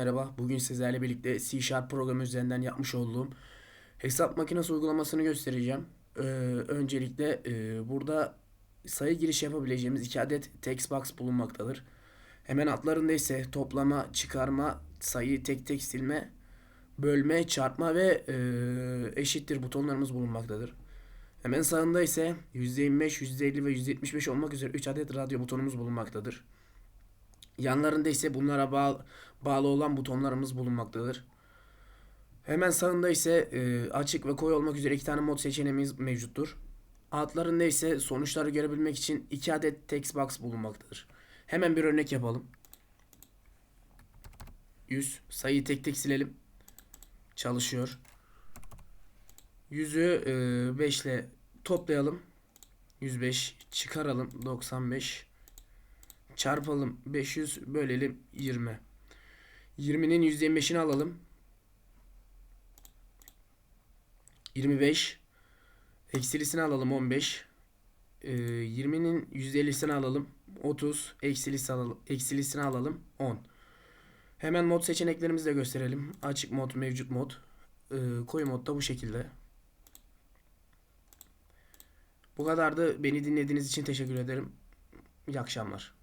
Merhaba, bugün sizlerle birlikte C Sharp programı üzerinden yapmış olduğum hesap makinesi uygulamasını göstereceğim. Ee, öncelikle e, burada sayı giriş yapabileceğimiz iki adet text box bulunmaktadır. Hemen altlarında ise toplama, çıkarma, sayı tek tek silme, bölme, çarpma ve e, eşittir butonlarımız bulunmaktadır. Hemen sağında ise %25, %50 ve %75 olmak üzere 3 adet radyo butonumuz bulunmaktadır. Yanlarında ise bunlara bağlı, bağlı olan butonlarımız bulunmaktadır. Hemen sağında ise e, açık ve koyu olmak üzere iki tane mod seçeneğimiz mevcuttur. Altlarında ise sonuçları görebilmek için iki adet text box bulunmaktadır. Hemen bir örnek yapalım. 100 sayıyı tek tek silelim. Çalışıyor. 100'ü 5 ile toplayalım. 105 çıkaralım 95 çarpalım 500 bölelim 20. 20'nin %25'ini alalım. 25 eksilisini alalım 15. Ee, 20'nin %50'sini alalım 30 eksilisi alalım, eksilisini alalım 10. Hemen mod seçeneklerimizi de gösterelim. Açık mod, mevcut mod. Ee, koyu mod da bu şekilde. Bu kadardı. Beni dinlediğiniz için teşekkür ederim. İyi akşamlar.